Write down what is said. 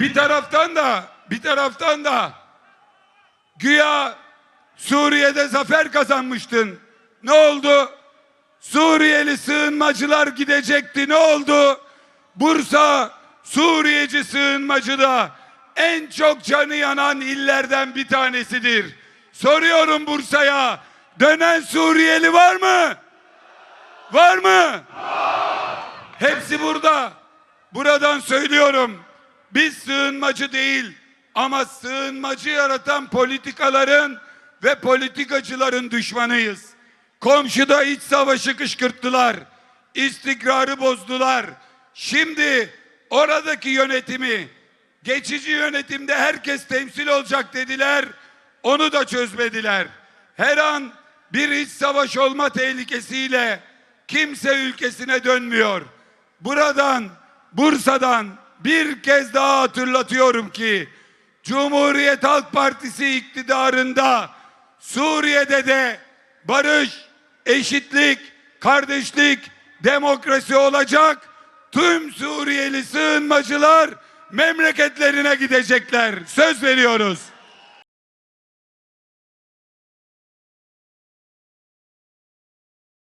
bir taraftan da bir taraftan da güya Suriye'de zafer kazanmıştın. Ne oldu? Suriyeli sığınmacılar gidecekti. Ne oldu? Bursa Suriyeci sığınmacıda en çok canı yanan illerden bir tanesidir. Soruyorum Bursa'ya. Dönen Suriyeli var mı? Var mı? Hepsi burada. Buradan söylüyorum. Biz sığınmacı değil ama sığınmacı yaratan politikaların ve politikacıların düşmanıyız. Komşuda iç savaşı kışkırttılar. İstikrarı bozdular. Şimdi oradaki yönetimi geçici yönetimde herkes temsil olacak dediler. Onu da çözmediler. Her an bir iç savaş olma tehlikesiyle kimse ülkesine dönmüyor. Buradan Bursa'dan bir kez daha hatırlatıyorum ki Cumhuriyet Halk Partisi iktidarında Suriye'de de barış, eşitlik, kardeşlik, demokrasi olacak. Tüm Suriyeli sığınmacılar memleketlerine gidecekler. Söz veriyoruz.